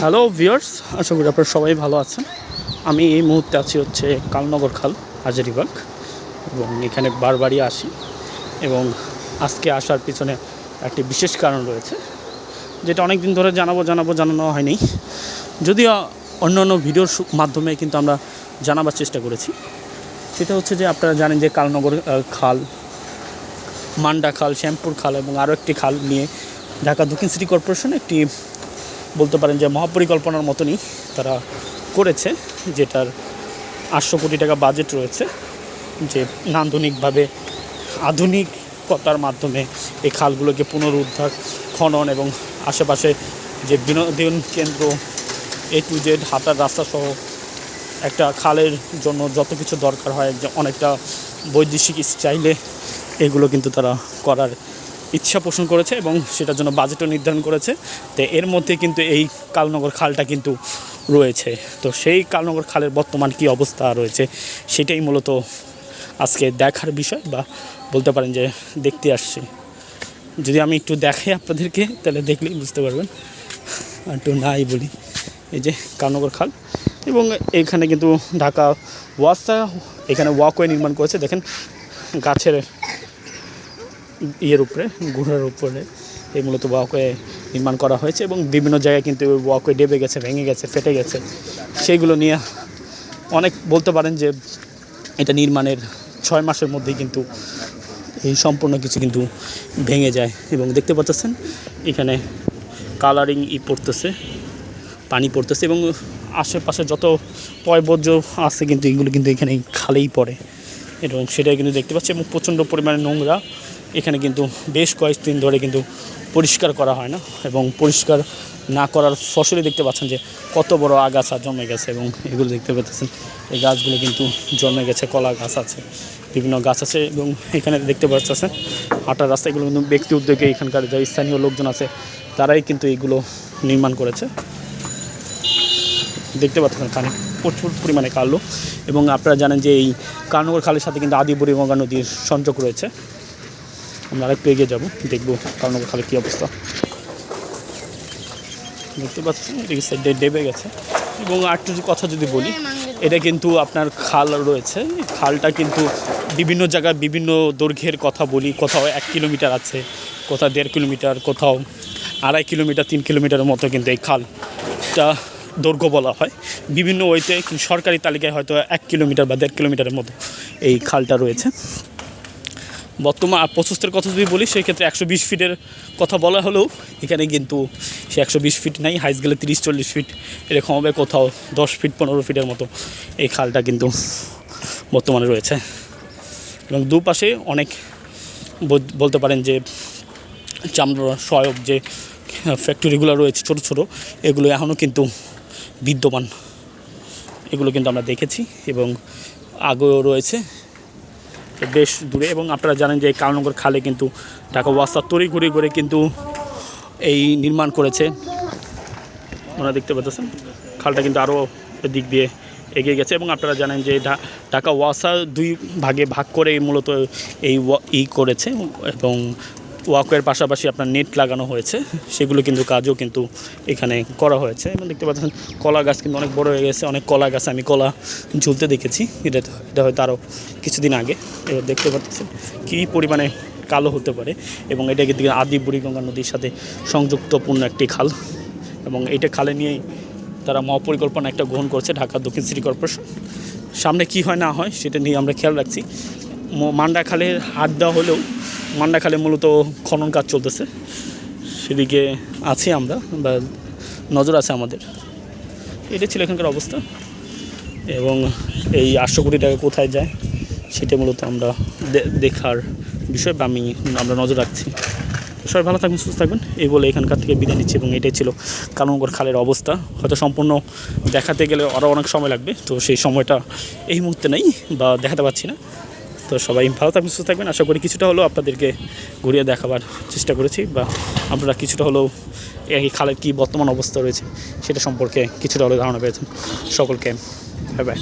Hello viewers আশা করি আপনারা সবাই ভালো আছেন। আমি এই মুহূর্তে আছি হচ্ছে কালনগর খাল হাজারিবাগ এবং এখানে বারবারই আসি। এবং আজকে আসার পিছনে একটি বিশেষ কারণ রয়েছে, যেটা অনেক দিন ধরে জানাব জানাব, জানানো হয়নি। যদিও অন্য অন্য ভিডিওর মাধ্যমে কিন্তু আমরা জানাবার চেষ্টা করেছি। সেটা হচ্ছে যে আপনারা জানেন যে কালনগর খাল মান্ডা খাল, শ্যামপুর খাল এবং আরও একটি খাল নিয়ে ঢাকা দক্ষিণ সিটি কর্পোরেশন একটি বলতে পারেন যে মহাপরিকল্পনার মতনই তারা করেছে, যেটার আটশো কোটি টাকা বাজেট রয়েছে, যে নান্দনিকভাবে আধুনিকতার মাধ্যমে এই খালগুলোকে পুনরুদ্ধার, খনন এবং আশেপাশে যে বিনোদন কেন্দ্র এ টু জেড হাঁটার রাস্তা সহ একটা খালের জন্য যত কিছু দরকার হয় অনেকটা বৈদেশিক স্টাইলে এগুলো কিন্তু তারা করার ইচ্ছা পোষণ করেছে এবং সেটার জন্য বাজেটও নির্ধারণ করেছে। তো এর মধ্যে কিন্তু এই কালনগর খালটা কিন্তু রয়েছে। তো সেই কালনগর খালের বর্তমান কি অবস্থা রয়েছে, সেটাই মূলত আজকে দেখার বিষয় বা বলতে পারেন যে দেখতে আসছি। যদি আমি একটু দেখাই আপনাদেরকে, তাহলে দেখলেই বুঝতে পারবেন। আর একটু নাই বলি। এই যে কালনগর খাল এবং এখানে কিন্তু ঢাকা ওয়াসা, এখানে ওয়াকওয়ে নির্মাণ করেছে। দেখেন গাছের ইয়ের উপরে গুড়ার উপরে, এই মূলত ওয়াকওয়ে নির্মাণ করা হয়েছে এবং বিভিন্ন জায়গায় কিন্তু ওয়াকওয়ে ডেবে গেছে, ভেঙে গেছে, ফেটে গেছে। সেইগুলো নিয়ে অনেক বলতে পারেন যে এটা নির্মাণের ছয় মাসের মধ্যেই কিন্তু এই সম্পূর্ণ কিছু কিন্তু ভেঙে যায় এবং দেখতে পাচ্ছেন, এখানে কালারিং ই পড়তেছে, পানি পড়তেছে এবং আশেপাশে যত পয়বর্জ্য আছে কিন্তু এগুলো কিন্তু এখানে খালেই পড়ে। এবং সেটাই কিন্তু দেখতে পাচ্ছি এবং প্রচণ্ড পরিমাণে নোংরা। এখানে কিন্তু বেশ কয়েকদিন ধরে কিন্তু পরিষ্কার করা হয় না এবং পরিষ্কার না করার ফসলই দেখতে পাচ্ছেন যে কত বড় আগাছা জমে গেছে এবং এগুলো দেখতে পাচ্ছেন, এই গাছগুলো কিন্তু জমে গেছে, কলা গাছ আছে, বিভিন্ন গাছ আছে এবং এখানে দেখতে পাচ্ছেন হাঁটার রাস্তা, এগুলো কিন্তু ব্যক্তি উদ্যোগে এখানকার যে স্থানীয় লোকজন আছে তারাই কিন্তু এগুলো নির্মাণ করেছে। দেখতে পাচ্ছেন এখানে প্রচুর পরিমাণে কালো এবং আপনারা জানেন যে এই কালনগর খালের সাথে কিন্তু আদি বুড়িগঙ্গা নদীর সংযোগ রয়েছে। আমরা আরেকটু এগিয়ে যাব দেখব কালনগর খালের কী অবস্থা। দেখতে পাচ্ছেন এদিকে সাইডে ডেবে গেছে। এবং আরেকটু কথা যদি বলি এটা কিন্তু আপনার খাল রয়েছে। খালটা কিন্তু বিভিন্ন জায়গায় বিভিন্ন দৈর্ঘ্যের কথা বলি কোথাও এক কিলোমিটার আছে কোথাও দেড় কিলোমিটার কোথাও আড়াই কিলোমিটার তিন কিলোমিটারের মতো কিন্তু এই খালটা দৈর্ঘ্য বলা হয়। বিভিন্ন ওইতে সরকারি তালিকায় হয়তো এক কিলোমিটার বা দেড় কিলোমিটারের মতো এই খালটা রয়েছে। বর্তমান প্রশস্তের কথা যদি বলি, সেক্ষেত্রে একশো বিশ ফিটের কথা বলা হলেও এখানে কিন্তু সে একশো বিশ ফিট নাই হাইস গেলে তিরিশ চল্লিশ ফিট। এরকম হবে কোথাও দশ ফিট, পনেরো ফিটের মতো এই খালটা কিন্তু বর্তমানে রয়েছে। এবং দুপাশে অনেক বল- বলতে পারেন যে চামড়া সহায়ক যে ফ্যাক্টরিগুলো রয়েছে ছোট ছোট, এগুলো এখনও কিন্তু বিদ্যমান। এগুলো কিন্তু আমরা দেখেছি এবং আগেও রয়েছে। বেশ দূরে এবং আপনারা জানেন যে এই কালনগর খালে কিন্তু ঢাকা ওয়াসা তড়িঘড়ি করে কিন্তু এই নির্মাণ করেছে। ওনারা দেখতে পাচ্ছেন, খালটা কিন্তু আরও দিক দিয়ে এগিয়ে গেছে এবং আপনারা জানেন যে ঢাকা ওয়াসা দুই ভাগে ভাগ করে মূলত এই ই করেছে এবং ওয়াকের পাশাপাশি আপনার নেট লাগানো হয়েছে, সেগুলো কিন্তু কাজও কিন্তু এখানে করা হয়েছে। এবং দেখতে পাচ্ছেন, কলা গাছ কিন্তু অনেক বড় হয়ে গেছে, অনেক কলা গাছ আমি কলা ঝুলতে দেখেছি, এটা এটা হয়তো আরও কিছুদিন আগে। এবার দেখতে পাচ্ছেন, কী পরিমাণে কালো হতে পারে, এবং এটাকে দিকে আদি বুড়িগঙ্গা নদীর সাথে সংযুক্তপূর্ণ একটি খাল। এবং এটা খালে নিয়েই তারা মহাপরিকল্পনা একটা গ্রহণ করছে ঢাকা দক্ষিণ সিটি কর্পোরেশন। সামনে কি হয় না হয়, সেটা নিয়ে আমরা খেয়াল রাখছি। মান্ডা খালের হাত দেওয়া হলেও মান্ডা খালে মূলত খনন কাজ চলতেছে। সেদিকে আছি আমরা, বা নজর আছে আমাদের। এটা ছিল এখানকার অবস্থা। এবং এই আটশো কোটি টাকা কোথায় যায়, সেটা মূলত আমরা দেখার বিষয়, বা আমি, আমরা নজর রাখছি। সবাই ভালো থাকবেন, সুস্থ থাকবেন। এই বলে এখানকার থেকে বিদায় নিচ্ছি, এবং এটাই ছিল কালনগর খালের অবস্থা। হয়তো সম্পূর্ণ দেখাতে গেলে আরও অনেক সময় লাগবে, তো সেই সময়টা এই মুহূর্তে নেই, বা দেখাতে পারছি না। তো সবাই ভালো থাকবেন, সুস্থ থাকবেন। আশা করি কিছুটা হলেও আপনাদেরকে ঘুরিয়ে দেখাবার চেষ্টা করেছি বা আপনারা কিছুটা হলেও এই খালের কী বর্তমান অবস্থা রয়েছে সেটা সম্পর্কে কিছুটা হলেও ধারণা পেয়েছেন। সকলকে বাই বাই